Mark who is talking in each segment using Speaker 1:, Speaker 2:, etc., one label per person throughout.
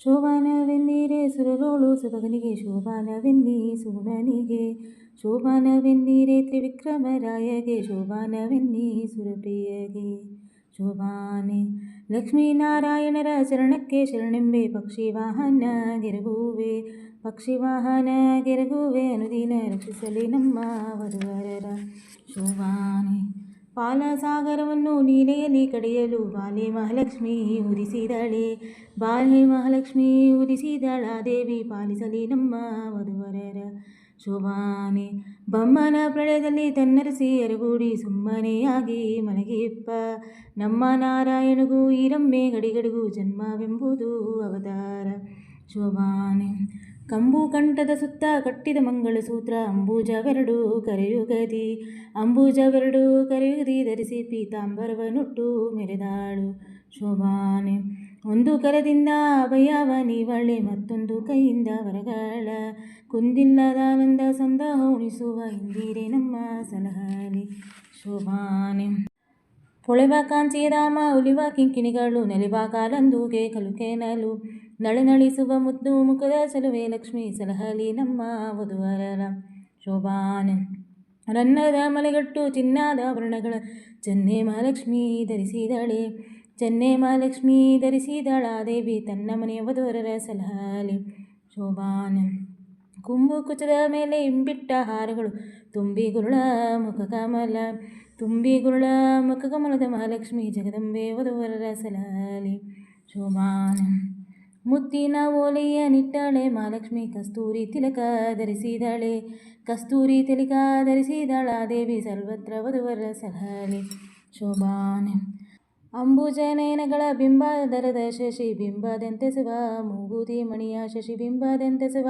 Speaker 1: ಶೋಭಾನವೆನ್ನೀರೆ ಸುರರೋಳು ಸುಭಗನಿಗೆ ಶೋಭಾನವೆನ್ನಿ ಸುಗುಣನಿಗೆ ಶೋಭಾನವೆನ್ನೀರೆ ತ್ರಿವಿಕ್ರಮರಾಯಗೆ ಶೋಭಾನವೆನ್ನಿ ಸುರಪ್ರಿಯಗೆ ಶೋಭಾನೆ ಲಕ್ಷ್ಮೀನಾರಾಯಣರ ಚರಣಕ್ಕೆ ಶರಣೆಂಬೆ ಪಕ್ಷಿ ವಾಹನ ಗೆರಗುವೆ ಪಕ್ಷಿ ವಾಹನ ಗೆರಗುವೆ ಅನುದಿನ ರಕ್ಷಿಸಲಿ ನಮ್ಮ ವಧುವರರ ಶೋಭಾನೆ ಪಾಲಸಾಗರವನ್ನು ನೀಲೆಯಲ್ಲಿ ಕಡೆಯಲು ಬಾಲೆ ಮಹಾಲಕ್ಷ್ಮಿ ಉದಿಸಿದಳೆ. ಬಾಲೆ ಮಹಾಲಕ್ಷ್ಮಿ ಉದಿಸಿದಳ, ದೇವಿ ಪಾಲಿಸಲಿ ನಮ್ಮ ವಧುವರರ ಶೋಭಾನೆ. ಬಮ್ಮನ ಪ್ರಳಯದಲ್ಲಿ ತನ್ನರಿಸಿ ಎರಗೂಡಿ ಸುಮ್ಮನೆಯಾಗಿ ಮಲಗಿಪ್ಪ. ನಮ್ಮ ನಾರಾಯಣಗೂ ಈರಮ್ಮೆ ಗಡಿಗಡಿಗೂ ಜನ್ಮವೆಂಬುದು ಅವತಾರ ಶೋಭಾನೆ. ಕಂಬು ಕಂಠದ ಸುತ್ತ ಕಟ್ಟಿದ ಮಂಗಳಸೂತ್ರ, ಅಂಬೂಜವೆರಡು ಕರೆಯುಗದಿ. ಅಂಬೂಜವೆರಡು ಕರೆಯುಗದಿ, ಧರಿಸಿ ಪೀತಾಂಬರವನುಟ್ಟು ಮೆರೆದಾಳು ಶೋಭಾನೆ. ಒಂದು ಕರದಿಂದ ಅಭಯವ ಮತ್ತೊಂದು ಕೈಯಿಂದ ವರಗಳ. ಕುಂದಿಲ್ಲದಾನಂದ ಸಂದ ಉಣಿಸುವ ಇಂದಿರೆ ನಮ್ಮ ಸಲಹಲಿ ಶೋಭಾನೆ. ಪೊಳೆವ ರಾಮ ಉಲಿವ ಕಿಂಕಿಣಿಗಳು, ನಲಿವ ಕಾಲಂದೂಗೆ ಕಲುಕೆನಲು. ನಳಿನಳಿಸುವ ಮುದ್ದು ಮುಖದ ಸಲುವೆ ಲಕ್ಷ್ಮೀ ಸಲಹಲಿ ನಮ್ಮ ವಧುವರರ ಶೋಭಾನೆ. ರನ್ನದ ಮಲೆಗಟ್ಟು ಚಿನ್ನದ ಆಭರಣಗಳ ಚೆನ್ನೆ ಮಹಾಲಕ್ಷ್ಮಿ ಧರಿಸಿದಳೆ, ಚೆನ್ನೆ ಮಹಾಲಕ್ಷ್ಮಿ ಧರಿಸಿದಳ ದೇವಿ ತನ್ನ ಮನೆಯ ವಧುವರರ ಸಲಹಲಿ ಶೋಭಾನೆ. ಕುಂಬು ಕುಚದ ಮೇಲೆ ಇಂಬಿಟ್ಟ ಹಾರಗಳು, ತುಂಬಿ ಗುರುಳ ಮುಖ ಕಮಲ, ತುಂಬಿ ಗುರುಳ ಮುಖ ಕಮಲದ ಮಹಾಲಕ್ಷ್ಮಿ ಜಗದಂಬೆ ವಧುವರರ ಸಲಹಲಿ ಶೋಭಾನೆ. ಮುತ್ತಿನ ಓಲೆಯ ನಿಟ್ಟಳೆ, ಮಹಾಲಕ್ಷ್ಮಿ ಕಸ್ತೂರಿ ತಿಲಕ ಧರಿಸಿದಳೆ. ಕಸ್ತೂರಿ ತಿಲಕ ಧರಿಸಿದಳ, ದೇವಿ ಸರ್ವತ್ರ ವಧುವರ ಸಲಹಲಿ ಶೋಭಾನೆ. ಅಂಬುಜನಯನಗಳ ಬಿಂಬದರದ ಶಶಿ ಬಿಂಬದೆಂತೆಸುವ ಮೂಗುತಿ ಮಣಿಯ ಶಶಿ ಬಿಂಬದೆಂತೆಸುವ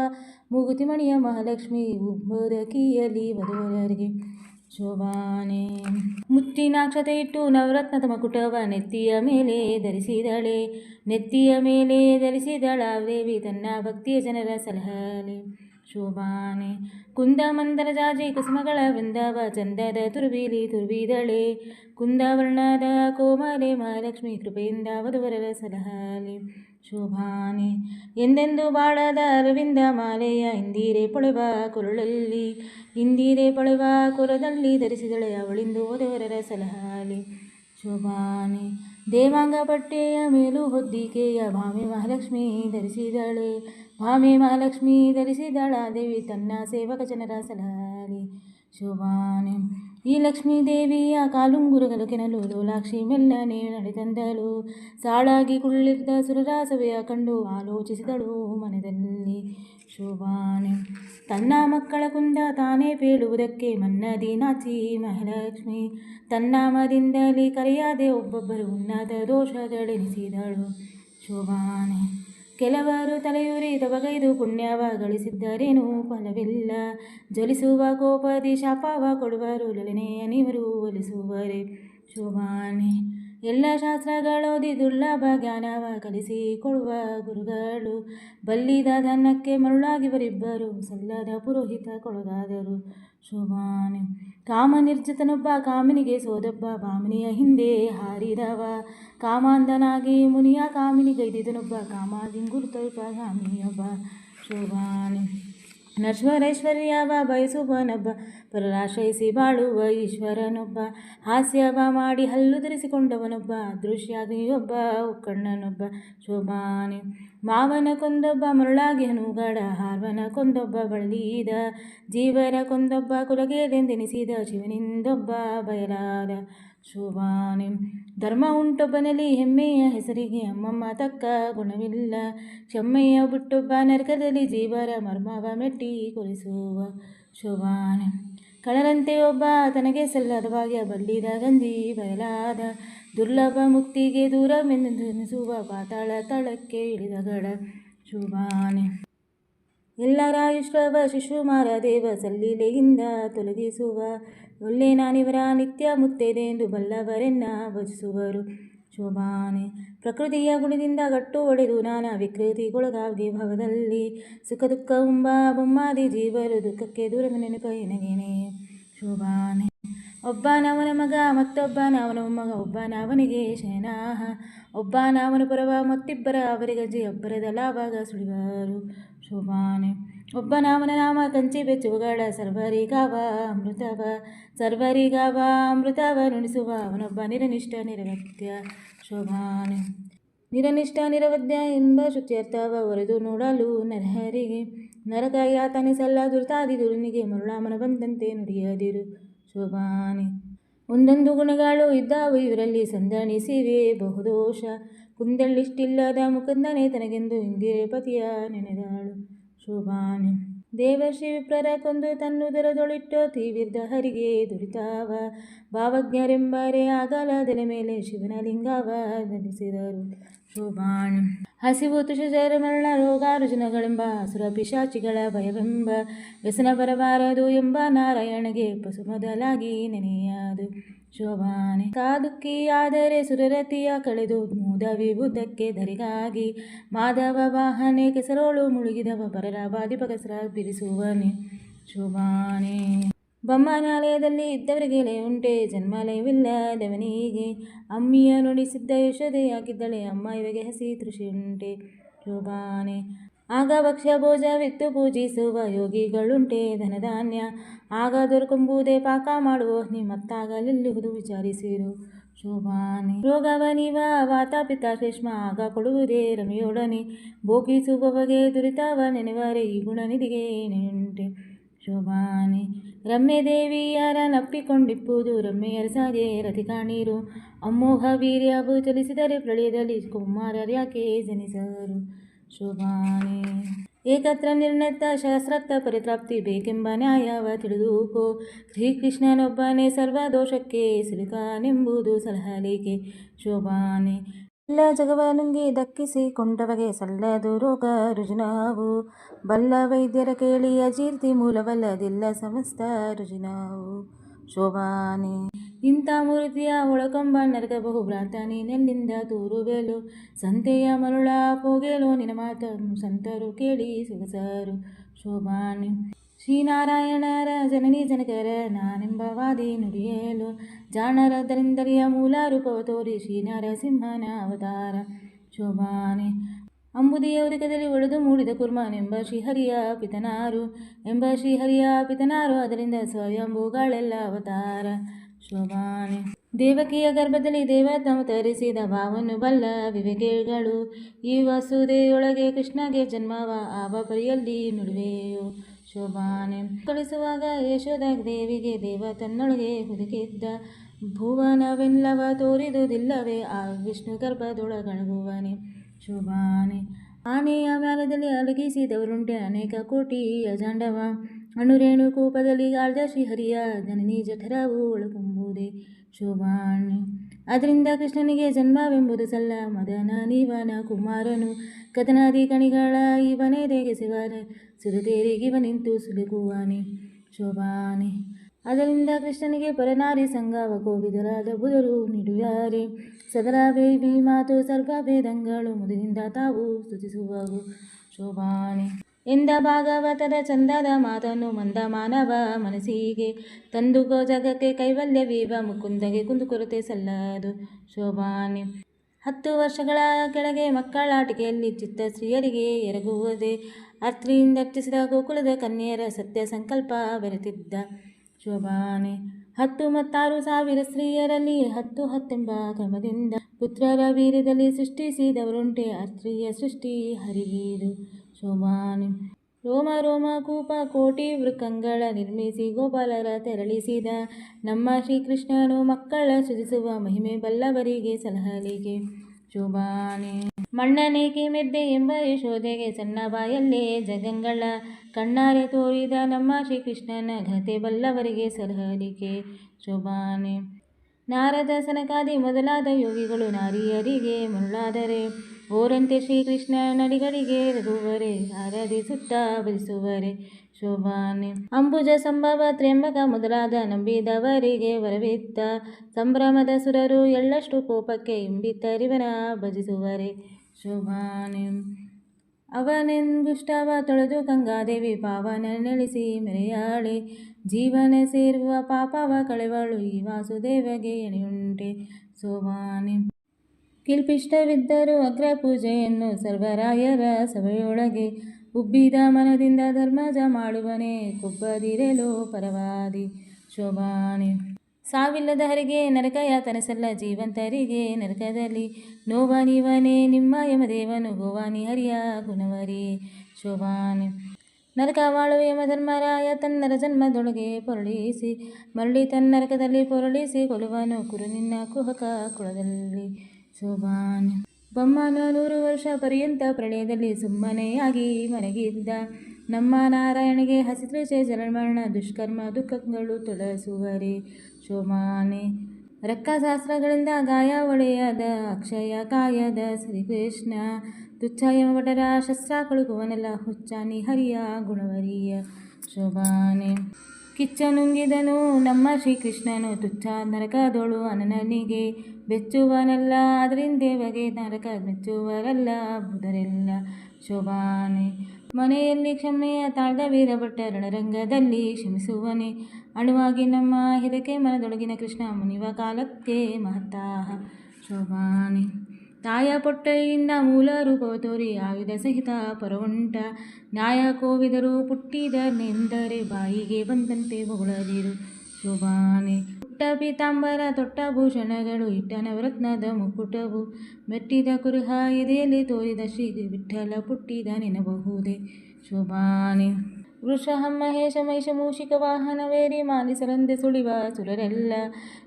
Speaker 1: ಮೂಗುತಿ ಮಣಿಯ ಮಹಾಲಕ್ಷ್ಮಿ ಉಬ್ಬರಕಿಯಲಿ ವಧುವರರಿಗೆ. ಶೋಭಾನೆ. ಮುತ್ತಿನಾಕ್ಷತೆ ಇಟ್ಟು ನವರತ್ನ ತಮ್ಮ ಮಕುಟವ ನೆತ್ತಿಯ ಮೇಲೆ ಧರಿಸಿದಳೆ. ನೆತ್ತಿಯ ಮೇಲೆ ಧರಿಸಿದಳ ದೇವಿ ತನ್ನ ಭಕ್ತಿಯ ಜನರ ಸಲಹಲಿ. ಶೋಭಾನೆ. ಕುಂದ ಮಂದರ ಜಾಜಿ ಕುಸುಮಗಳ ವೃಂದಾವ ಚಂದದ ತುರುಬೀಲಿ ತುರುಬಿದಳೆ ಕುಂದವರ್ಣದ ಕೋಮಲೆ ಮಹಾಲಕ್ಷ್ಮಿ ಕೃಪೆಯಿಂದ ವಧುವರರ ಸಲಹಲಿ. ಶೋಭಾನೆ. ಎಂದೆಂದು ಬಾಳದ ಅರವಿಂದ ಮಾಲೆಯ ಇಂದಿರೆ ಪೊಳೆವ ಕೊರಳಲ್ಲಿ. ಇಂದಿರೆ ಪೊಳೆವ ಕೊರದಲ್ಲಿ ಧರಿಸಿದಳೆ ಅವಳಿಂದು ವಧುವರರ ಸಲಹಲಿ. ಶೋಭಾನೆ. ದೇವಾಂಗ ಪಟ್ಟೆಯ ಮೇಲೂ ಹೊದ್ದಿಕೆಯ ಭಾಮೆ ಮಹಾಲಕ್ಷ್ಮಿ ಧರಿಸಿದಳೆ. ಭಾಮೆ ಮಹಾಲಕ್ಷ್ಮಿ ಧರಿಸಿದಳ ದೇವಿ ತನ್ನ ಸೇವಕ ಜನರ ಸಲಹಲಿ ಶೋಭಾನೆ. ಈ ಲಕ್ಷ್ಮೀ ದೇವಿಯ ಕಾಲುಂಗುರುಗಳು ಕೆನಲು, ಲೋಲಾಕ್ಷಿ ಮೆಲ್ಲನೆ ನಡೆದಂದಳು ಸಾಳಾಗಿ ಕುಳ್ಳಿದ್ದ ಸುರರಾಸವೆಯ ಕಂಡು ಆಲೋಚಿಸಿದಳು ಮನದಲ್ಲಿ ಶೋಭಾನೆ. ತನ್ನ ಮಕ್ಕಳ ಕುಂದ ತಾನೇ ಪೇಳುವುದಕ್ಕೆ ಮನ್ನದಿ ನಾಚಿ ಮಹಾಲಕ್ಷ್ಮಿ. ತನ್ನಾಮದಿಂದಲೇ ಕರೆಯಾದೆ ಒಬ್ಬೊಬ್ಬರು ಉನ್ನತ ದೋಷಗಳೆನಿಸಿದಳು. ಶೋಭಾನೆ. ಕೆಲವರು ತಲೆಯೂರಿ ತವಗೈದು ಪುಣ್ಯವ ಗಳಿಸಿದ್ದರೇನು ಫಲವಿಲ್ಲ. ಜ್ವಲಿಸುವ ಕೋಪದಿ ಶಾಪವ ಕೊಡುವರು ಲಲನೆಯ ನೀವರು ಒಲಿಸುವರೆ. ಶೋಭಾನೆ, ಎಲ್ಲ ಶಾಸ್ತ್ರಗಳೋದಿ ದುರ್ಲಭ ಜ್ಞಾನವ ಕಲಿಸಿಕೊಡುವ ಗುರುಗಳು. ಬಲ್ಲಿದ ಧನಕ್ಕೆ ಮರುಳಾಗಿವರಿಬ್ಬರು, ಸಲ್ಲದ ಪುರೋಹಿತ ಕೊಳಗಾದರು ಶೋಭಾನೆ ಕಾಮ ನಿರ್ಜಿತನೊಬ್ಬ ಕಾಮಿನಿಗೆ ಸೋದೊಬ್ಬ ಭಾಮಿನಿಯ ಹಿಂದೆ ಹಾರಿದವ. ಕಾಮಾಂಧನಾಗಿ ಮುನಿಯ ಕಾಮಿನಿ ಗೈದಿದನೊಬ್ಬ ಕಾಮಾದಿಂಗುರುತಲ್ಪ ಕಾಮಿನಿಯೊಬ್ಬ ಶೋಭಾನೆ. ನಶ್ವರೈಶ್ವರ್ಯವ ಬಯಸುವನೊಬ್ಬ, ಪರರಾಶ್ರಯಿಸಿ ಬಾಳುವ ಈಶ್ವರನೊಬ್ಬ, ಹಾಸ್ಯವ ಮಾಡಿ ಹಲ್ಲು ಧರಿಸಿಕೊಂಡವನೊಬ್ಬ ಅದೃಶ್ಯಾಗಿಯೊಬ್ಬ ಉಕ್ಕಣ್ಣನೊಬ್ಬ, ಶೋಭಾನಿ, ಮಾವನ ಕೊಂದೊಬ್ಬ, ಮರುಳಾಗಿ ಹನುಗಡ, ಹಾರ್ವನ ಕೊಂದೊಬ್ಬ ಬಳಲೀದ ಜೀವನ ಕೊಂದೊಬ್ಬ, ಕುಲಗೇದೆಂದೆನಿಸಿದ, ಶಿವನಿಂದೊಬ್ಬ, ಬಯಲಾದ ಶೋಭಾನೆ. ಧರ್ಮ ಉಂಟೊಬ್ಬನಲ್ಲಿ ಹೆಮ್ಮೆಯ ಹೆಸರಿಗೆ ಅಮ್ಮಮ್ಮ ತಕ್ಕ ಗುಣವಿಲ್ಲ. ಕ್ಷಮೆಯ ಬಿಟ್ಟೊಬ್ಬ ನರಕದಲ್ಲಿ ಜೀವರ ಮರ್ಮವ ಮೆಟ್ಟಿ ಕೊಲಿಸುವ ಶೋಭಾನಿ. ಕಳರಂತೆ ಒಬ್ಬ ತನಗೆ ಸಲ್ಲದ ಭಾಗ್ಯ ಬಲ್ಲಿದ ಗಂಜಿ ಬಯಲಾದ ದುರ್ಲಭ ಮುಕ್ತಿಗೆ ದೂರವೆಂದೆನಿಸುವ ಪಾತಾಳ ತಳಕ್ಕೆ ಇಳಿದ ಗಡ ಶುಭಾನೆ. ಎಲ್ಲರ ಇಷ್ಟವ ಶಿಶುಮಾರ ದೇವ ಸಲ್ಲಿಲೆಯಿಂದ ತೊಲಗಿಸುವ ಒಲ್ಲೆ ನಾನಿವರ ನಿತ್ಯ ಮುತ್ತೆದೆಂದು ಬಲ್ಲವರೆನ್ನ ಭಜಿಸುವರು. ಶೋಭಾನೆ, ಪ್ರಕೃತಿಯ ಗುಣದಿಂದ ಗಟ್ಟು ಒಡೆದು ನಾನಾ ವಿಕೃತಿಗೊಳಗಾಗಿ ಭವದಲ್ಲಿ ಸುಖ ದುಃಖ ಉಂಬಾ, ಬೊಮ್ಮಾದಿ ಜೀವರು, ದುಃಖಕ್ಕೆ ದೂರ ನೆನಪ ಎನಗೇನೆ ಶೋಭಾನೆ. ಒಬ್ಬನವನ ಮಗ ಮತ್ತೊಬ್ಬನವನ ಮೊಮ್ಮಗ ಒಬ್ಬನವನಿಗೆ ಶಯನಾಹ. ಒಬ್ಬನವನ ಪರವ ಮತ್ತಿಬ್ಬರ ಅವರಿಗಜ್ಜಿ ಅಬ್ಬರದ ಲಾಭಾಗ ಸುಳಿವರು. ಶೋಭಾನೆ. ಒಬ್ಬನವನ ನಾಮ ಕಂಚಿ ಬೆಚ್ಚುಗಳ ಸರ್ವರಿಗಾವ ಅಮೃತವ. ಸರ್ವರಿಗಾವ ಅಮೃತವ ನುಣಿಸುವ ಅವನೊಬ್ಬ ನಿರನಿಷ್ಠ ನಿರವತ್ಯ ಶೋಭಾನೆ. ನಿರನಿಷ್ಠ ನಿರವದ್ಯ ಎಂಬ ಶುಚಿಯರ್ಥವ ಒರೆದು ನೋಡಲು ನರಹರಿಗೆ. ನರಕ ಯಾತನಿಸಲ್ಲ ದುರ್ತಾದಿ ದುರುನಿಗೆ ಮರುಳಾಮನ ಬಂದಂತೆ ನುಡಿಯದಿರು. ಶೋಭಾನೆ. ಒಂದೊಂದು ಗುಣಗಳು ಇದ್ದಾವು ಇವರಲ್ಲಿ ಸಂದಣಿಸಿವೆ ಬಹುದೋಷ. ಕುಂದಳ್ಳಿಷ್ಟಿಲ್ಲದ ಮುಕುಂದನೇ ತನಗೆಂದು ಇಂದಿರೆ ಪತಿಯ ನೆನೆದಾಳು ಶೋಭಾನೆ. ದೇವರ್ಷಿ ವಿಪ್ರರ ಕೊಂದು ತನ್ನುದರದೊಳಿಟ್ಟು ತೀವಿರ್ದ ಹರಿಗೆ ದುರಿತಾವ ಭಾವಜ್ಞರೆಂಬರೆ ಆಗಲದೆಲೆ ಮೇಲೆ ಶಿವನ ಲಿಂಗವ ಧರಿಸಿದರು ಶೋಭಾಣ ಹಸಿವು ತುಷಜರ ಮರಣ ರೋಗಾರುಜನಗಳೆಂಬ ಹಸುರ ಪಿಶಾಚಿಗಳ ಭಯವೆಂಬ ವ್ಯಸನ ಬರಬಾರದು ಎಂಬ ನಾರಾಯಣಗೆ ಪಸು ಮೊದಲಾಗಿ ನೆನೆಯದು. ಶೋಭಾನೆ. ಕಾದುಕಿಯಾದರೆ ಸುರರತಿಯ ಕಳೆದು ಮೂದ ವಿಭುದಕ್ಕೆ ಧರಿಗಾಗಿ ಮಾಧವ ವಾಹನೆ ಕೆಸರೋಳು ಮುಳುಗಿದವ ಪರರ ಬಾದಿಪ ಕಸರ ಬಿರಿಸುವನೆ. ಶೋಭಾನೆ. ಬೊಮ್ಮನಾಲಯದಲ್ಲಿ ಇದ್ದವರಿಗೆ ಉಂಟೆ ಜನ್ಮಾಲಯವಿಲ್ಲದವನಿಗೆ ಅಮ್ಮಿಯ ನುಡಿಸಿದ್ದ ಯಶೋದೆಯಾಗಿದ್ದಳೆ ಅಮ್ಮ ಇವೆಗೆ ಹಸಿ ತೃಷಿ ಉಂಟೆ. ಶೋಭಾನೆ. ಆಗ ಭಕ್ಷ್ಯ ಭೋಜವಿತ್ತು ಪೂಜಿಸುವ ಯೋಗಿಗಳುಂಟೆ ಧನಧಾನ್ಯ ಆಗ ದೊರಕುಂಬುದೇ ಪಾಕ ಮಾಡುವ ನಿಮ್ಮತ್ತಾಗಲಿಲ್ಲುವುದು ವಿಚಾರಿಸಿರು. ಶೋಭಾನೆ ರೋಗವನಿವ ವಾತ ಪಿತ ಶ್ಲೇಷ್ಮ ಆಗ ಕೊಡುವುದೇ ರಮೆಯೊಡನೆ. ಭೋಗಿಸುವವಗೆ ದುರಿತವ ನೆನೆವರೆ ಈ ಗುಣನಿಧಿಗೆ ನೆಂಟೆ ಶೋಭಾನೆ ರಮ್ಯ ದೇವಿಯರ ನಪ್ಪಿಕೊಂಡಿಪ್ಪುದು ರಮ್ಯರ ಸಾಗೆ ರತಿ ಕಾಣೀರು. ಅಮೋಘ ವೀರ್ಯವು ಚಲಿಸಿದರೆ ಪ್ರಳಯದಲ್ಲಿ ಕುಮಾರರ್ಯಾಕೆ ಜನಿಸರು? ಶೋಭಾನೆ. ಏಕತ್ರ ನಿರ್ಣತ ಶಾಸ್ತ್ರತ್ತ ಪರಿತ್ರಾಪ್ತಿ ಬೇಕೆಂಬ ನ್ಯಾಯವ ತಿಳಿದುಕೋ. ಶ್ರೀಕೃಷ್ಣನೊಬ್ಬನೇ ಸರ್ವ ದೋಷಕ್ಕೆ ಸಿಲುಕಾನೆಂಬುದು ಸಲಹಲಿಕೆ ಶೋಭಾನೆ. ಎಲ್ಲ ಜಗವನಂಗೆ ದಕ್ಕಿಸಿ ದಕ್ಕಿಸಿಕೊಂಡವಗೆ ಸಲ್ಲದು ರೋಗ ರುಜಿನಾವು. ಬಲ್ಲ ವೈದ್ಯರ ಕೇಳಿ ಅಜೀರ್ತಿ ಮೂಲವಲ್ಲದಿಲ್ಲ ಸಮಸ್ತ ರುಜಿನವು. ಶೋಭಾನೆ ಇಂಥ ಮೂರ್ತಿಯ ಒಳಕೊಂಬ ನರಕ ಬಹು ಭ್ರಾತ ನೀನೆಲ್ಲಿಂದ ತೂರುವೆಲು. ಸಂತೆಯ ಮರುಳ ಪೋಗೆಲು ನಿನ ಮಾತ ಸಂತರು ಕೇಳಿ ಸೊಗಸರು. ಶೋಭಾನೆ. ಶ್ರೀನಾರಾಯಣರ ಜನನಿ ಜನಕರ ನಾನೆಂಬವಾದಿ ವಾದಿ ಜಾಣರ ದರಿಂದರಿಯ ಮೂಲ ರೂಪವ ತೋರಿ ಶ್ರೀನಾರಸಿಂಹನ ಅವತಾರ. ಶೋಭಾನೆ. ಅಂಬುದಿಯ ಉದಕದಲ್ಲಿ ಒಡೆದು ಮೂಡಿದ ಕುರ್ಮನೆಂಬ ಶ್ರೀಹರಿಯ ಪಿತನಾರು, ಎಂಬ ಶ್ರೀಹರಿಯ ಪಿತನಾರು, ಅದರಿಂದ ಸ್ವಯಂಭೂಗಳೆಲ್ಲ ಅವತಾರ. ಶೋಭಾನೆ. ದೇವಕಿಯ ಗರ್ಭದಲ್ಲಿ ದೇವತರಿಸಿದ ಭಾವನ್ನು ಬಲ್ಲ ವಿವೇಕಿಗಳು, ಈ ವಸುದೆಯೊಳಗೆ ಕೃಷ್ಣಗೆ ಜನ್ಮವ ಆವ ಪರಿಯಲ್ಲಿ ನುಡುವೆಯೋ. ಶೋಭಾನೆ. ಕಳಿಸುವಾಗ ಯಶೋದ ದೇವಿಗೆ ದೇವ ತನ್ನೊಳಗೆ ಹುದುಕಿದ್ದ ಭುವನವೆಲ್ಲವ ತೋರಿದುದಿಲ್ಲವೇ, ಆ ವಿಷ್ಣು ಗರ್ಭದೊಳಗಣಗುವನೆ ಶೋಭಾನೆ. ಆನೆಯ ಮ್ಯಾಲದಲ್ಲಿ ಅಲಗಿಸಿದವರುಂಟೆ ಅನೇಕ ಕೋಟಿ ಅಜಾಂಡವ ಅಣುರೇಣು ಕೋಪದಲ್ಲಿ ಆಳ್ದ ಶ್ರೀಹರಿಯ ಜನನಿ ಜಠರವು ಒಳಗುಂಬುದೇ ಶೋಭಾಣಿ ಅದರಿಂದ ಕೃಷ್ಣನಿಗೆ ಜನ್ಮವೆಂಬುದು ಸಲ್ಲ. ಮದನ ನೀವನ ಕುಮಾರನು. ಕಥನಾದಿ ಕಣಿಗಳ ಇವನೇ ದೇಗಿಸಿವನ ಸುರತೇರಿಗಿವ ನಿಂತು ಸುಲುಕುವನೆ ಶೋಭಾನೆ. ಅದರಿಂದ ಕೃಷ್ಣನಿಗೆ ಪರನಾರಿ ಸಂಗಾವ ಕೋವಿದರಾದ ಬುಧರು ನಿಡುವಾರೆ. ಸದರ ಬೇಬಿ ಮಾತು ಸರ್ಗ ವೇದಂಗಳು ಮುದಿನಿಂದ ತಾವು ಸ್ತುತಿಸುವವು. ಶೋಭಾನೆ. ಎಂದ ಭಾಗವತದ ಚಂದದ ಮಾತನ್ನು ಮಂದ ಮಾನವ ಮನಸ್ಸಿಗೆ ತಂದುಗೋ ಜಗಕ್ಕೆ ಕೈವಲ್ಯವೀವ ಮುಕುಂದಗೆ ಕುಂದುಕೊರತೆ ಸಲ್ಲದು. ಶೋಭಾನೆ. ಹತ್ತು ವರ್ಷಗಳ ಕೆಳಗೆ ಮಕ್ಕಳಾಟಿಕೆಯಲ್ಲಿ ಚಿತ್ತ ಸ್ತ್ರೀಯರಿಗೆ ಎರಗುವುದೇ ಅರ್ಥಿಯಿಂದ ಅರ್ಚಿಸಿದ ಗೋಕುಲದ ಕನ್ಯೆಯರ ಸತ್ಯ ಸಂಕಲ್ಪ ಬೆರೆತಿದ್ದ. ಶೋಭಾನೆ. ಹತ್ತು ಮತ್ತಾರು ಸಾವಿರ ಸ್ತ್ರೀಯರಲ್ಲಿ ಹತ್ತು ಹತ್ತೆಂಬ ಕ್ರಮದಿಂದ ಪುತ್ರರ ವೀರ್ಯದಲ್ಲಿ ಸೃಷ್ಟಿಸಿದವರುಂಟೆ ಅಸ್ತ್ರೀಯ ಸೃಷ್ಟಿ ಹರಿಹೀರು ಶೋಭಾನೆ ರೋಮ ರೋಮ ಕೂಪ ಕೋಟಿ ವೃಕ್ಕಂಗಳ ನಿರ್ಮಿಸಿ ಗೋಪಾಲರ ತೆರಳಿಸಿದ ನಮ್ಮ ಶ್ರೀಕೃಷ್ಣನು ಮಕ್ಕಳ ಸೃಜಿಸುವ ಮಹಿಮೆ ಬಲ್ಲವರಿಗೆ ಸಲಹಲಿಗೆ. ಶೋಭಾನೆ ಮಣ್ಣನೇಕೆ ಮೆದ್ದೆ ಎಂಬ ಯಶೋಧೆಗೆ ಸಣ್ಣ ಬಾಯಲ್ಲೇ ಜಗಂಗಳ ಕಣ್ಣಾರೆ ತೋರಿದ ನಮ್ಮ ಶ್ರೀಕೃಷ್ಣನ ಘತೆ ಬಲ್ಲವರಿಗೆ ಸಲಹಲಿಕೆ ಶೋಭಾನೆ. ನಾರದ ಸನಕಾದಿ ಮೊದಲಾದ ಯೋಗಿಗಳು ನಾರಿಯರಿಗೆ ಮರುಳಾದರೆ, ಓರಂತೆ ಶ್ರೀಕೃಷ್ಣ ನಡಿಗಳಿಗೆ ರಘುವರೆ ಆರಾಧಿಸುತ್ತಾ ಬರಿಸುವರೆ ಶೋಭಾನೆ. ಅಂಬುಜ ಸಂಭವ ತ್ರ್ಯಂಬಕ ಮೊದಲಾದ ನಂಬಿದವರಿಗೆ ವರವಿತ್ತ ಸಂಭ್ರಮದ ಸುರರು ಎಳ್ಳಷ್ಟು ಕೋಪಕ್ಕೆ ಇಂಬಿತ್ತರಿವನ ಭಜಿಸುವರೆ. ಶೋಭಾನೆ. ಅವನೆಂಗುಷ್ಟವ ತೊಳೆದು ಗಂಗಾದೇವಿ ಪಾವನ ನೆಲೆಸಿ ಮೆರೆಯಾಳೆ. ಜೀವನ ಸೇರುವ ಪಾಪವ ಕಳೆವಳು ಈ ವಾಸುದೇವಗೆ ಎಣೆಯುಂಟೆ ಸೋಮಾನೆ. ಕಿಲ್ಪಿಷ್ಟವಿದ್ದರೂ ಅಗ್ರ ಪೂಜೆಯನ್ನು ಸರ್ವರಾಯರ ಸಭೆಯೊಳಗೆ ಉಬ್ಬಿದ ಮನದಿಂದ ಧರ್ಮಜ ಮಾಡುವನೇ. ಕುಬ್ಬದಿರಲು ಪರವಾದಿ ಶೋಭಾನೆ ಸಾವಿಲ್ಲದ ಹರಿಗೆ ನರಕ ಯಾತನಸಲ್ಲ ಜೀವಂತರಿಗೆ ನರಕದಲ್ಲಿ. ನೋವಾನಿವನೇ ನಿಮ್ಮ ಯಮದೇವನು ಗೋವಾನಿ ಹರಿಯ ಗುಣವರಿ. ಶೋಭಾನ್. ನರಕ ವಾಳುವ ಯಮಧರ್ಮರಾಯ, ತನ್ನರ ಜನ್ಮದೊಳಗೆ ಪೊರಳಿಸಿ, ಮರಳಿ ತನ್ನರಕದಲ್ಲಿ ಪೊರಳಿಸಿ ಕೊಲುವನು ಕುರು ನಿನ್ನ ಕುಹಕ ಕುಳದಲ್ಲಿ ಶೋಭಾನ್. ಬೊಮ್ಮನ ನೂರು ವರ್ಷ ಪರ್ಯಂತ ಪ್ರಳಯದಲ್ಲಿ ಸುಮ್ಮನೆಯಾಗಿ ಮಲಗಿದ್ದ. ನಮ್ಮ ನಾರಾಯಣಿಗೆ ಹಸಿತೃಷೆ ಜಲಮರಣ ದುಷ್ಕರ್ಮ, ದುಃಖಗಳು ತೊಲಸುವರೆ ಶೋಭಾನೆ ರಕ್ಕಶಾಸ್ತ್ರಗಳಿಂದ ಗಾಯ ಒಳೆಯದ ಅಕ್ಷಯ ಕಾಯದ ಶ್ರೀಕೃಷ್ಣ. ತುಚ್ಛ ಎಂಬಟರ ಶಸ್ತ್ರ ಕಳುಕುವನೆಲ್ಲ ಹುಚ್ಚಾನಿ ಹರಿಯ ಗುಣವರಿಯ ಶೋಭಾನೆ ಕಿಚ್ಚನುಂಗಿದನು ನಮ್ಮ ಶ್ರೀಕೃಷ್ಣನು ತುಚ್ಛ ನರಕದೋಳು ಅನನನಿಗೆ ಬೆಚ್ಚುವನಲ್ಲ ಅದರಿಂದೇವಗೆ ನರಕ ಮೆಚ್ಚುವರಲ್ಲ ಬುಧರೆಲ್ಲ ಶೋಭಾನೆ ಮನೆಯಲ್ಲಿ ಕ್ಷಮೆಯ ತಾಳ್ದ ವೀರಭಟ್ಟ ರಣರಂಗದಲ್ಲಿ ಕ್ಷಮಿಸುವನೆ. ಅಣುವಾಗಿ ನಮ್ಮ ಹಿರಕೆ ಮನದೊಳಗಿನ ಕೃಷ್ಣ ಮುನಿವ ಕಾಲಕ್ಕೆ ಮಹತ್ತಾಹ. ಶೋಭಾನಿ. ತಾಯ ಪೊಟ್ಟೆಯಿಂದ ಮೂಲ ರೂಪವ ತೋರಿ ಆಯುಧ ಸಹಿತ ಪರವುಂಟ. ನ್ಯಾಯ ಕೋವಿದರು ಪುಟ್ಟಿದನೆಂದರೆ ಬಾಯಿಗೆ ಬಂದಂತೆ ಹೊಗಳದಿರು. ಶೋಭಾನೆ. ಪುಟ್ಟ ಪೀತಾಂಬರ ತೊಟ್ಟ ಭೂಷಣಗಳು ಇಟ್ಟ ನವರತ್ನದ ಮುಕುಟವು ಮೆಟ್ಟಿದ ಕುರುಹ ಎದೆಯಲ್ಲಿ ತೋರಿದ ಶ್ರೀ ವಿಠಲ ಪುಟ್ಟಿದ ನೆನಬಹುದೇ. ಶೋಭಾನೆ. ವೃಷಹ ಮಹೇಶ ಮಹಿಷ ಮೂಷಿಕ ವಾಹನವೇರಿ ಮಾಲಿಸರಂದೆ ಸುಳಿವ ಸುರರೆಲ್ಲ.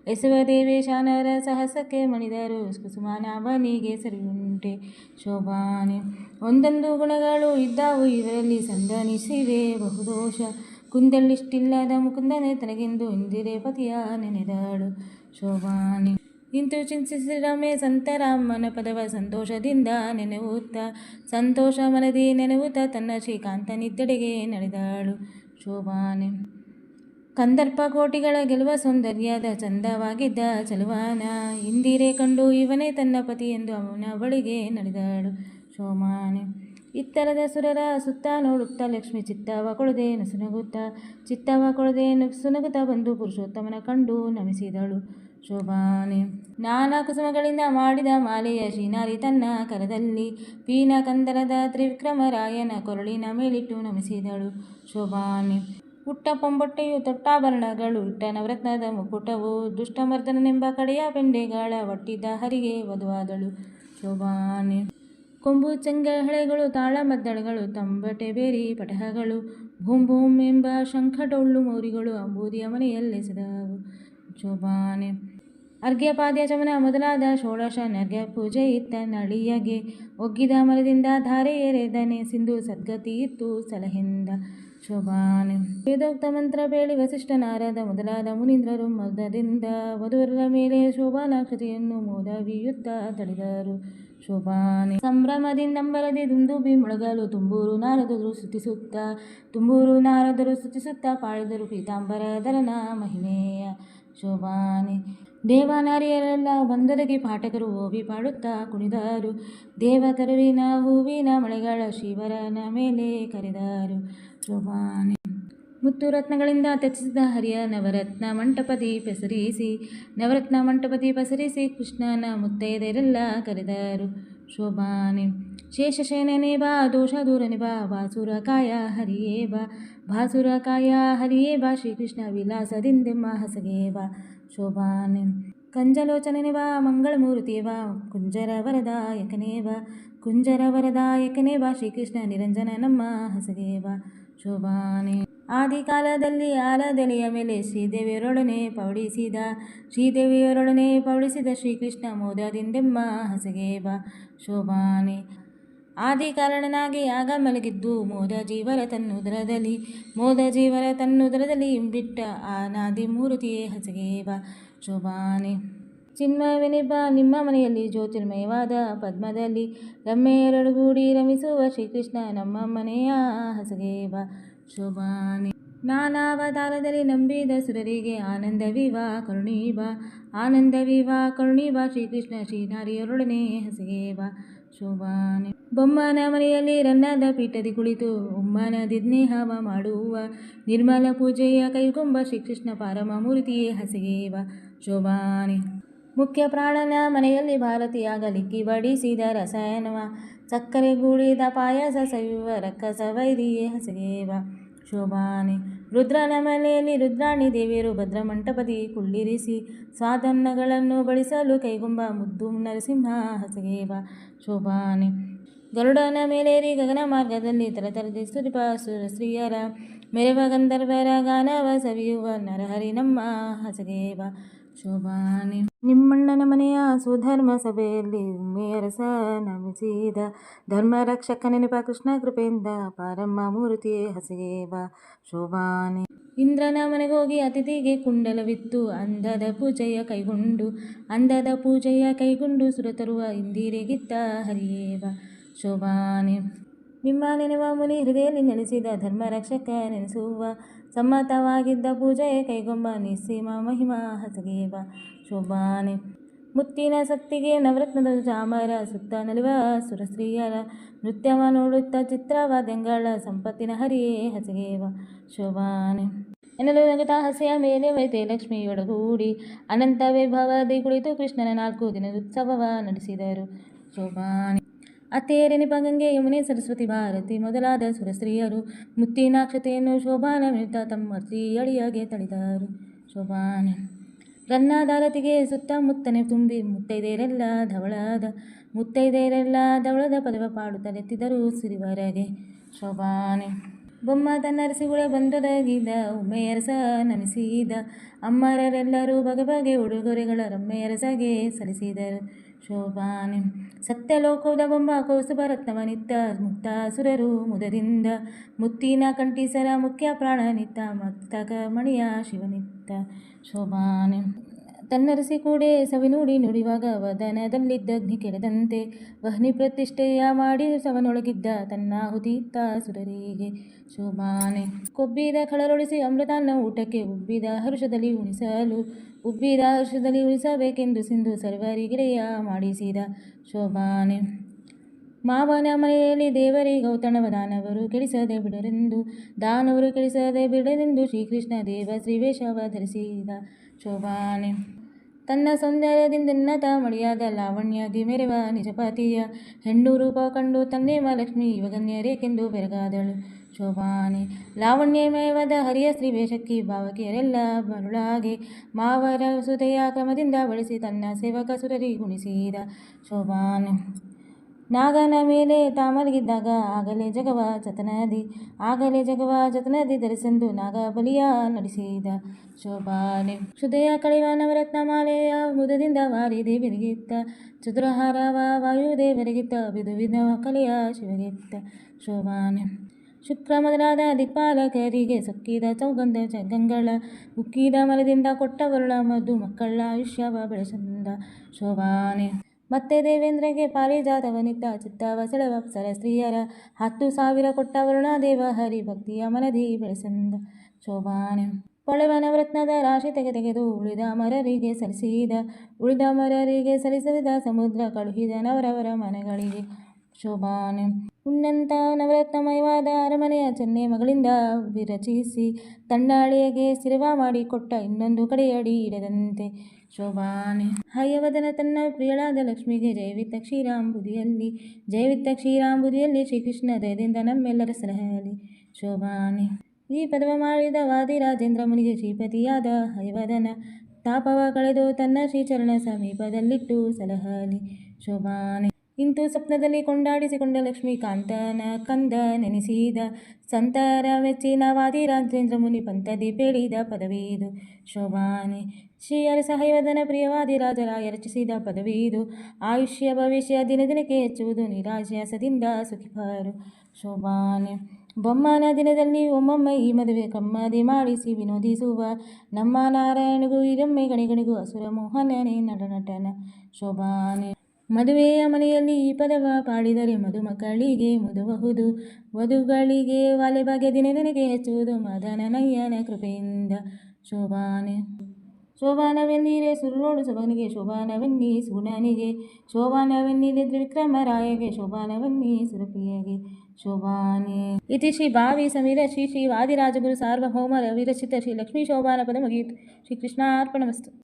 Speaker 1: ಎಸವ ದೇವೇಶಾನರ ಸಹಸಕ್ಕೆ ಮಣಿದರು. ಕುಸುಮಾನಾಭನಿಗೆ ಸರಿಯುಂಟೆ ಶೋಭಾನೆ. ಒಂದೊಂದು ಗುಣಗಳು ಇದ್ದಾವು ಇವರಲ್ಲಿ ಸಂದನಿಸಿವೆ ಬಹುದೋಷ. ಕುಂದಲ್ಲಿಷ್ಟಿಲ್ಲದ ಮುಕುಂದನೆ ತನಗೆಂದು ಇಂದಿರೆ ಪತಿಯ ನೆನೆದಾಳು ಶೋಭಾನೆ. ಇಂತು ಚಿಂತಿಸಿರಮೆ ಸಂತರಾಮನ ಪದವ ಸಂತೋಷದಿಂದ ನೆನೆವುತ್ತ ಸಂತೋಷ ಮನದಿ ನೆನೆವುತ್ತ ತನ್ನ ಶ್ರೀಕಾಂತ ನಿದ್ದೆಡೆಗೆ ನಡೆದಾಳು. ಶೋಭಾನೆ. ಕಂದರ್ಪ ಕೋಟಿಗಳ ಗೆಲುವ ಸೌಂದರ್ಯದ ಚಂದವಾಗಿದ್ದ ಚಲುವಾನ ಇಂದಿರೆ ಕಂಡು ಇವನೇ ತನ್ನ ಪತಿ ಎಂದು ಅವನ ಬಳಿಗೆ ನಡೆದಾಳು. ಶೋಮಾನೆ ಇತ್ತರದ ಸುರರ ಸುತ್ತ ನೋಡುತ್ತಾ ಲಕ್ಷ್ಮಿ ಚಿತ್ತವ ಕೊಳದೆ ನುಸುನಗುತ್ತಾ, ಚಿತ್ತವ ಕೊಳದೆ ನುಸುನಗುತ್ತಾ ಬಂದು ಪುರುಷೋತ್ತಮನ ಕಂಡು ನಮಿಸಿದಳು. ಶೋಭಾನೆ. ನಾನಾ ಕುಸುಮಗಳಿಂದ ಮಾಡಿದ ಮಾಲೆಯ ಶ್ರೀನಾರಿ ತನ್ನ ಕರದಲ್ಲಿ ಪೀನ ಕಂದರದ ತ್ರಿವಿಕ್ರಮರಾಯನ ಕೊರಳಿನ ಮೇಲಿಟ್ಟು ನಮಿಸಿದಳು ಶೋಭಾನೆ. ಪುಟ್ಟ ಪೊಂಬೊಟ್ಟೆಯು ತೊಟ್ಟಾಭರಣಗಳು ಇಟ್ಟ ನವರತ್ನದ ಮುಕುಟವು, ದುಷ್ಟಮರ್ದನನೆಂಬ ಕಡೆಯ ಬೆಂಡೆಗಳ ಒಟ್ಟಿದ್ದ ಹರಿಗೆ ವಧುವಾದಳು ಶೋಭಾನೆ. ಕೊಂಬು ಚೆಂಗಹಳೆಗಳು ತಾಳಮದ್ದಳೆಗಳು ತಂಬಟೆ ಬೇರಿ ಪಟಹಗಳು ಭೂಮ್ ಭೂಮ್ ಎಂಬ ಶಂಖ ಡೊಳ್ಳು ಮೌರಿಗಳು ಅಂಬೂದಿಯ ಮನೆಯಲ್ಲೆಸೆದವು ಶೋಭಾನೆ. ಅರ್ಘ್ಯಪಾದ್ಯ ಚಮನ ಮೊದಲಾದ ಷೋಡಶ ನರ್ಘ್ಯ ಪೂಜೆ ಇತ್ತ ನಳಿಯಗೆ. ಒಗ್ಗಿದ ಮರದಿಂದ ಧಾರೆ ಎರೆದನೆ ಸಿಂಧು ಸದ್ಗತಿ ಇತ್ತು ಸಲಹಿಂದ ಶೋಭಾನೆ. ವೇದೋಕ್ತ ಮಂತ್ರ ಬೇಳಿ ವಸಿಷ್ಠ ನಾರದ ಮೊದಲಾದ ಮುನೀಂದ್ರರು ಮದದಿಂದ ವಧುವರರ ಮೇಲೆ ಶೋಭಾನಾಕ್ಷತೆಯನ್ನು ಮೋದವಿಯುತ್ತ ತಡೆದರು ಶೋಭಾನೆ. ಸಂಭ್ರಮದಿಂದಂಬರದೆ ದುಂದುಬಿ ಮೊಳಗಲು ತುಂಬೂರು ನಾರದರು ಸ್ತುತಿಸುತ್ತ, ತುಂಬೂರು ನಾರದರು ಸ್ತುತಿಸುತ್ತ ಪಾಳಿದರು ಪೀತಾಂಬರಧರನ ಮಹಿಮೆಯ ಶೋಭಾನೆ. ದೇವನಾರಿಯರೆಲ್ಲ ಬಂದದಗೆ ಪಾಠಕರು ಓವಿ ಪಾಡುತ್ತಾ ಕುಣಿದರು. ದೇವತರುವಿನ ಹೂವಿನ ಮಳೆಗಳ ಶಿವರನ ಮೇಲೆ ಕರೆದರು. ಶೋಭಾನೆ ಮುತ್ತು ರತ್ನಗಳಿಂದ ತೆಚ್ಚಿಸಿದ ಹರಿಯ ನವರತ್ನ ಮಂಟಪದಿ ಪಸರಿಸಿ ನವರತ್ನ ಮಂಟಪದಿ ಪಸರಿಸಿ ಕೃಷ್ಣನ ಮುತ್ತೈದೆಯರೆಲ್ಲ ಕರೆದರು. ಶೋಭಾನೆ. ಶೇಷಶೇನನೆ ಬಾ, ದೋಷ ದೂರನೆ ಬಾ, ಬಾಸುರ ಕಾಯ ಹರಿಯೇ ಬಾ ಭಾಸುರ ಕಾಯ ಹರಿಯೇ ಬಾ, ಶ್ರೀಕೃಷ್ಣ ವಿಲಾಸದಿಂದೆಮ್ಮ ಹಸಗೇ ಬಾ. ಶೋಭಾನೆ ಕಂಜಲೋಚನನೆ ವಾ ಮಂಗಳಮೂರ್ತಿ ವಾ ಕುಂಜರ ವರದಾಯಕನೇ ವಾ ಕುಂಜರ ವರದಾಯಕನೇ ವಾ, ಶ್ರೀಕೃಷ್ಣ ನಿರಂಜನ ನಮ್ಮ ಹಸಗೆ ವಾ ಶೋಭಾನೆ ಆದಿಕಾಲದಲ್ಲಿ ಆಲದೆಲೆಯ ಮೇಲೆ ಶ್ರೀದೇವಿಯರೊಡನೆ ಪೌಡಿಸಿದ ಶ್ರೀದೇವಿಯರೊಡನೆ ಪೌಡಿಸಿದ ಶ್ರೀಕೃಷ್ಣ ಮೋದದಿಂದೆಮ್ಮ ಹಸಗೆ ಬಾ ಶೋಭಾನೆ ಆದಿಕಾರಣನಾಗಿ ಆಗ ಮಲಗಿದ್ದು ಮೋದ ಜೀವರ ತನ್ನುದರದಲ್ಲಿ ಮೋದ ಜೀವರ ತನ್ನುದರದಲ್ಲಿ ಬಿಟ್ಟ ಆನಾದಿ ಮೂರ್ತಿಯೇ ಹಸಗೇವ ಶುಭಾನೆ ಬಾ ನಿಮ್ಮ ಮನೆಯಲ್ಲಿ ಜ್ಯೋತಿರ್ಮಯವಾದ ಪದ್ಮದಲ್ಲಿ ರಮ್ಮೆಯರಡುಗೂಡಿ ರಮಿಸುವ ಶ್ರೀಕೃಷ್ಣ ನಮ್ಮ ಮನೆಯ ಹಸಗೇವ ಶೋಭಾನೆ ನಾನಾವತಾರದಲ್ಲಿ ನಂಬಿದ ಸುರರಿಗೆ ಆನಂದವಿವಾ ಕರುಣೀವ ಆನಂದವಿವಾ ಕರುಣೀವ ಶ್ರೀಕೃಷ್ಣ ಶ್ರೀನಾರಿಯರೊಡನೆ ಹಸಗೇವ ಶೋಭಾನೆ ಬೊಮ್ಮನ ಮನೆಯಲ್ಲಿ ರನ್ನದ ಪೀಠದಿ ಕುಳಿತು ಉಮ್ಮನ ದಿದ್ನೇಹವ ಮಾಡುವ ನಿರ್ಮಲ ಪೂಜೆಯ ಕೈಗೊಂಬ ಶ್ರೀಕೃಷ್ಣ ಪಾರಮ ಮೂರ್ತಿಯೇ ಹಸಿಗೇವ ಶೋಭಾನೆ ಮುಖ್ಯ ಪ್ರಾಣನ ಮನೆಯಲ್ಲಿ ಭಾರತಿಯಾಗಲಿಕ್ಕಿ ಬಡಿಸಿದ ರಸಾಯನವ, ಸಕ್ಕರೆ ಗೂಡಿದ ಪಾಯಸ ಸವಿಯುವ ರಕ್ಕಸ ವೈರಿಯೇ ಹಸಿಗೇವ ಶೋಭಾನೆ ರುದ್ರನ ಮನೆಯಲ್ಲಿ ರುದ್ರಾಣಿ ದೇವಿಯರು ಭದ್ರಮಂಟಪದಿ ಕುಳ್ಳಿರಿಸಿ ಸ್ವಾದನ್ನಗಳನ್ನು ಬಳಸಲು ಕೈಗೊಂಬ ಮುದ್ದು ನರಸಿಂಹ ಹಸಗೇವ ಶೋಭಾನೆ. ಗರುಡನ ಮೇಲೇರಿ ಗಗನ ಮಾರ್ಗದಲ್ಲಿ ತರತರದಿ ಸುರಿಪ ಸುರಸ್ತ್ರೀಯರ ಮೆರವ ಗಂಧರ್ವರ ಗಾನವ ಸವಿಯುವ ನರಹರಿ ನಮ್ಮ ಹಸಗೇವ ಶೋಭಾನೆ. ನಿಮ್ಮಣ್ಣನ ಮನೆಯ ಸುಧರ್ಮ ಸಭೆಯಲ್ಲಿ ಮೇರಸ ನಮಿಸಿದ ಧರ್ಮ ರಕ್ಷಕ ನೆನಪ ಕೃಷ್ಣ ಕೃಪೆಯಿಂದ ಪಾರಮ್ಮ ಮೂರ್ತಿಯೇ ಹಸಿಗೆ ಬಾ ಶೋಭಾನಿ. ಇಂದ್ರನ ಮನೆಗೋಗಿ ಅತಿಥಿಗೆ ಕುಂಡಲವಿತ್ತು. ಅಂದದ ಪೂಜೆಯ ಕೈಗೊಂಡು ಅಂದದ ಪೂಜೆಯ ಕೈಗೊಂಡು ಸುರತರುವ ಇಂದಿರೆಗಿತ್ತ ಹರಿಯೇವ ಶೋಭಾನೆ. ನಿಮ್ಮ ನೆನೆವ ಮುನಿ ಹೃದಯದಲ್ಲಿ ನೆನೆಸಿದ ಧರ್ಮ ರಕ್ಷಕ ನೆನೆಸುವ ಸಮ್ಮತವಾಗಿದ್ದ ಪೂಜೆಯ ಕೈಗೊಂಬ ನಿಸ್ಸೀಮ ಮಹಿಮಾ ಹಸಗೇವ. ಶೋಭಾನೆ. ಮುತ್ತಿನ ಸತ್ತಿಗೆ ನವರತ್ನದ ಚಾಮರ ಸುತ್ತ ನಲಿವ ಸುರಸ್ತ್ರೀಯರ ನೃತ್ಯವ ನೋಡುತ್ತ ದೆಂಗಳ ಸಂಪತ್ತಿನ ಹರಿಯೇ ಹಸಗೇವ. ಶೋಭಾನೆ. ಎನ್ನಲು ನಗುತ್ತಾ ಹಸೆಯ ಮೇಲೆ ವೈತೆ ಲಕ್ಷ್ಮಿಯೊಡಗೂಡಿ ಅನಂತ ವೈಭವದಿ ಕುಳಿತು ಕೃಷ್ಣನ ನಾಲ್ಕು ದಿನದ ಉತ್ಸವವ ನಡೆಸಿದರು. ಶೋಭಾನೆ. ಅತ್ತೆಯರೆನಿಪ ಪಂಗಂಗೆ ಯಮುನೆ ಸರಸ್ವತಿ ಭಾರತಿ ಮೊದಲಾದ ಸುರಸ್ತ್ರೀಯರು ಮುತ್ತಿನಾಕ್ಷತೆಯನ್ನು ಶೋಭಾನ ಮಿತ ತಮ್ಮ ಶ್ರೀಯಳಿಯಾಗೆ ತಳಿದರು ಶೋಭಾನ. ರನ್ನಾದಾರತಿಗೆ ಸುತ್ತಮುತ್ತನೆ ತುಂಬಿ ಮುತ್ತೈದೆಯರೆಲ್ಲ ಧವಳದ ಮುತ್ತೈದೆಯರೆಲ್ಲ ಧವಳದ ಪದವ ಪಾಡುತ್ತಲೆತ್ತಿದರು ಸಿರಿವರೆಗೆ. ಶೋಭಾನೆ. ಬೊಮ್ಮ ತನ್ನರಸಿಗುಳ ಬಂದೊದಗಿದ, ಉಮ್ಮೆಯರಸ ನಮಿಸಿದ, ಅಮ್ಮರರೆಲ್ಲರೂ ಬಗೆ ಬಗೆ ಉಡುಗೊರೆಗಳ ರಮ್ಮೆಯರಸಗೆ ಸಲ್ಲಿಸಿದರು. ಶೋಭಾನೆ. ಸತ್ಯಲೋಕದ ಬೊಮ್ಮ ನಿತ್ತ ಮುಕ್ತ ಸುರರು ಮುದದಿಂದ ಮುತ್ತಿನ ಕಂಠಿಸರ ಮುಖ್ಯ ಪ್ರಾಣನಿತ್ತ ಮತ್ತಕ ಮಣಿಯ ಶಿವನಿತ್ತ ಶೋಭಾನೆ. ತನ್ನರಸಿ ಕೂಡೆ ಸವಿನುಡಿ ನುಡಿವಾಗ ವದನದಲ್ಲಿದ್ದ ಅಗ್ನಿ ಕೆಡದಂತೆ. ವಹ್ನಿ ಪ್ರತಿಷ್ಠೆಯ ಮಾಡಿ ಸವನೊಳಗಿದ್ದ ತನ್ನಾಹುತಿತ್ತ ಸುರರಿಗೆ ಶೋಭಾನೆ. ಕೊಬ್ಬಿದ ಖಳರೊಳಿಸಿ ಅಮೃತಾನ್ನ ಊಟಕ್ಕೆ ಉಬ್ಬಿದ ಹರುಷದಲ್ಲಿ ಉಣಿಸಲು ಉಬ್ಬಿದ ಹರ್ಷದಲ್ಲಿ ಉಳಿಸಬೇಕೆಂದು ಸಿಂಧು ಸರ್ವರಿಗಿರೆಯ ಮಾಡಿಸಿದ ಶೋಭಾನೆ. ಮಾವನ ಮನೆಯಲ್ಲಿ ದೇವರೇ ಗೌತಣವ ದಾನವರು ಕೆಡಿಸದೆ ಬಿಡರೆಂದು, ದಾನವರು ಕೆಡಿಸದೆ ಬಿಡರೆಂದು ಶ್ರೀಕೃಷ್ಣ ದೇವ ಶ್ರೀವೇಶವ ಧರಿಸಿದ ಶೋಭಾನೆ. ತನ್ನ ಸೌಂದರ್ಯದಿಂದ ಉನ್ನತ ಮಡಿಯಾದ ಲಾವಣ್ಯದಿ ಮೆರೆವ ನಿಜಪತಿಯ ಹೆಣ್ಣು ರೂಪ ಕಂಡು ತನ್ನೇವ ಲಕ್ಷ್ಮಿ ಯುವಗನ್ಯರೇಕೆಂದು ಬೆರಗಾದಳು. ಶೋಭಾನೆ ಲಾವಣ್ಯಮಯವಾದ ಹರಿಯ ಸ್ತ್ರೀ ವೇಷಕ್ಕಿ ಭಾವಕಿಯರೆಲ್ಲ ಮರುಳಾಗಿ ಮಾವರ ಸುತೆಯ ಕ್ರಮದಿಂದ ಬಳಸಿ ತನ್ನ ಸೇವಕ ಸುರರಿ ಗುಣಿಸಿದ ಶೋಭಾನೆ ನಾಗನ ಮೇಲೆ ತಾಮಲಗಿದ್ದಾಗ ಆಗಲೇ ಜಗವ ಜತನದಿ. ಆಗಲೇ ಜಗವ ಜತನದಿ ಧರಿಸೆಂದು ನಾಗ ಬಲಿಯ ನಡೆಸಿದ ಶೋಭಾನೆ ಕ್ಷುದಯ ಕಳೆಯುವ ನವರತ್ನ ಮಾಲೆಯ ಮುದದಿಂದ ವಾರಿ ದೇವರಿಗಿತ್ತ. ಚತುರಹಾರವ ವಾಯುದೇವರಿಗಿತ್ತ ಬಿದು ವಿಧ ಕಲೆಯ ಶಿವಗಿತ್ತ ಶೋಭಾನೆ ಶುಕ್ರ ಮೊದಲಾದ ದಿಪಾಲಕರಿಗೆ ಸಕ್ಕಿದ ಚೌಗಂಧ ಜಗಂಗಳ ಉಕ್ಕಿದ ಮರದಿಂದ ಕೊಟ್ಟ ವರುಳ ಮಧು ಮಕ್ಕಳ ಆಯುಷ್ಯವ ಬೆಳೆಸಂದ ಶೋಭಾನೆ. ಮತ್ತೆ ದೇವೇಂದ್ರಗೆ ಪಾರಿಜಾತವನಿತ್ತ ಚಿತ್ತವ ಸೆಳೆವ ಅಪ್ಸರ ಸ್ತ್ರೀಯರ ಹತ್ತು ಸಾವಿರ ಕೊಟ್ಟ ವರುಣಾದೇವ ಹರಿ ಭಕ್ತಿಯ ಮನದಿ ಬೆಳೆಸಂದ ಶೋಭಾನೆ. ಪೊಳೆವನ ನವರತ್ನದ ರಾಶಿ ತೆಗೆ ತೆಗೆದು ಉಳಿದ ಮರರಿಗೆ ಸಲ್ಲಿಸಿದ ಉಳಿದ ಮರರಿಗೆ ಸಲ್ಲಿಸಿದ ಸಮುದ್ರ ಕಳುಹಿದ ನವರವರ ಮನೆಗಳಿಗೆ ಶೋಭಾನೆ. ಉನ್ನಂತ ನವರತ್ನಮಯವಾದ ಅರಮನೆಯ ಚೆನ್ನೆ ಮಗಳಿಂದ ವಿರಚಿಸಿ ತಂಡಾಳಿಯಗೆ ಸಿರವ ಮಾಡಿ ಕೊಟ್ಟ ಇನ್ನೊಂದು ಕಡೆಯಡಿ ಇಡದಂತೆ. ಶೋಭಾನೆ. ಹಯವದನ ತನ್ನ ಪ್ರಿಯಳಾದ ಲಕ್ಷ್ಮಿಗೆ ಜಯವಿತ್ತ ಕ್ಷೀರಾಂಬುದಿಯಲ್ಲಿ ಜಯವಿತ್ತ ಕ್ಷೀರಾಂಬುದಿಯಲ್ಲಿ ಶ್ರೀಕೃಷ್ಣ ದಯದಿಂದ ನಮ್ಮೆಲ್ಲರ ಸಲಹಲಿ ಶೋಭಾನೆ. ಈ ಪದವ ಮಾಡಿದ ವಾದಿ ರಾಜೇಂದ್ರ ಮುನಿಗೆ ಶ್ರೀಪತಿಯಾದ ಹಯವದನ ತಾಪವ ಕಳೆದು ತನ್ನ ಶ್ರೀಚರಣ ಸಮೀಪದಲ್ಲಿಟ್ಟು ಸಲಹಲಿ ಶೋಭಾನೆ. ಇಂತು ಸ್ವಪ್ನದಲ್ಲಿ ಕೊಂಡಾಡಿಸಿಕೊಂಡ ಲಕ್ಷ್ಮೀಕಾಂತನ ಕಂದ ನೆನೆಸಿದ ಸಂತರ ವಾದಿ ರಾಜೇಂದ್ರ ಮುನಿ ಪಂಥದಿ ಬೆಳಿದ ಪದವಿದು ಶೋಭಾನೆ ಶ್ರೀ ಪ್ರಿಯವಾದಿ ರಾಜರಾಯ ರಚಿಸಿದ ಪದವಿದು ಆಯುಷ್ಯ, ಭವಿಷ್ಯ, ದಿನ ದಿನಕ್ಕೆ ಹೆಚ್ಚುವುದು ನಿರಾಶ್ಯಾಸದಿಂದ ಸುಖಿಪರು. ಶೋಭಾನೆ, ಬೊಮ್ಮನ ದಿನದಲ್ಲಿ ಒಮ್ಮೊಮ್ಮೆ ಈ ಮದುವೆ ಕಮ್ಮದಿ ಮಾಡಿಸಿ ವಿನೋದಿಸುವ ನಮ್ಮ ನಾರಾಯಣಗೂ ಇದೊಮ್ಮೆ ಗಣಿಗಣಿಗೂ ಅಸುರ ಮೋಹನನೇ ನಟನಟನ. ಶೋಭಾನೆ ಮದುವೆಯ ಮನೆಯಲ್ಲಿ ಈ ಪದವ ಪಾಡಿದರೆ ಮದುಮಕ್ಕಳಿಗೆ ಮುದುವಹುದು ವಧುಗಳಿಗೆ ವಾಲೆ ಬಗೆ ದಿನ ದಿನಕ್ಕೆ ಹೆಚ್ಚುವುದು ಮದನನಯ್ಯನ ಕೃಪೆಯಿಂದ. ಶೋಭಾನೆ ಶೋಭಾನವೆನ್ನೀರೆ ಸುರುಳೋಡು ಸೊಬಗನಿಗೆ ಶೋಭಾನವೆನ್ನಿ ಸುಗುಣನಿಗೆ ಶೋಭಾನವೆನ್ನಿದೆ ತ್ರಿವಿಕ್ರಮರಾಯಗೆ ಶೋಭಾನವೆನ್ನಿ ಸುರಪಿಯಗೆ. ಶೋಭಾನೆ. ಇತಿ ಶ್ರೀ ಭಾವಿ ಸಮೀರ, ಶ್ರೀ ಶ್ರೀ ವಾದಿರಾಜಗುರು ಸಾರ್ವಭೌಮ ವಿರಚಿತ ಶ್ರೀ ಲಕ್ಷ್ಮೀ ಶೋಭಾನ ಪದ ಮುಗಿಯಿತು ಶ್ರೀ ಕೃಷ್ಣಾರ್ಪಣಮಸ್ತು